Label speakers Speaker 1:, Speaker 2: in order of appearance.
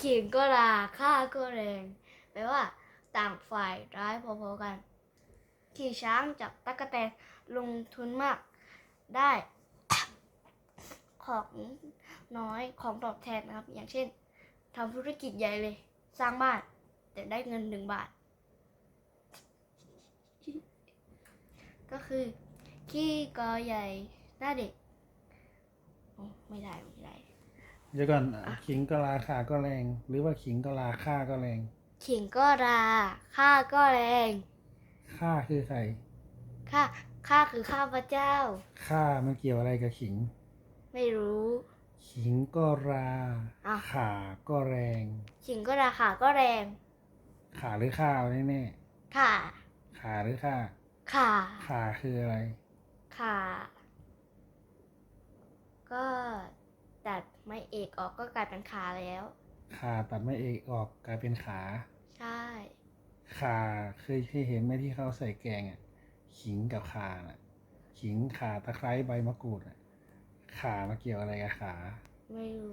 Speaker 1: ขิงก็ราฆ่าก็แรงแปลว่า ต่างฝ่ายร้ายพอๆกัน ขี่ช้างจับตั๊กแตนลงทุนมาก ได้ ของน้อยของตอบแทนนะครับ อย่างเช่นทำธุรกิจใหญ่เลย สร้างบ้าน แต่ได้เงินหนึ่งบาท ก็คือ ขี้กอใหญ่หน้าเด็กโอ้ไม่ได้ไม่ได้
Speaker 2: เดี๋ยวก่อนขิงก็ราคาก็แรง หรือว่าขิงก็ราค่าก็แรง
Speaker 1: ขิงก็ราข้าก็แรง
Speaker 2: ค่าคือใคร
Speaker 1: ข้าข้าคือข้าพเจ้า
Speaker 2: ค่ามันเกี่ยวอะไรกับขิง
Speaker 1: ไม่รู้
Speaker 2: ขิงก็รา
Speaker 1: อ้าว
Speaker 2: ขาก็แรง
Speaker 1: ขิงก็ราคาก็แรง
Speaker 2: ขาหรือข้าวแน่
Speaker 1: ค่ะ
Speaker 2: ๆขาหรือข้า
Speaker 1: ค่ะ
Speaker 2: ขาคืออะไร
Speaker 1: ค่ะ ก็ตัดไม้เอกออกก็กลายเป็นขาแล้ว
Speaker 2: ขาตัดไม่เอกออกกลายเป็นขา
Speaker 1: ใช่
Speaker 2: ขาเคยเคยเห็นไหมที่เขาใส่แกงอะขิงกับขาน่ะขิงขาตะไคร้ใบมะกรูดอะขามาเกี่ยวอะไรกับขา
Speaker 1: ไม่รู้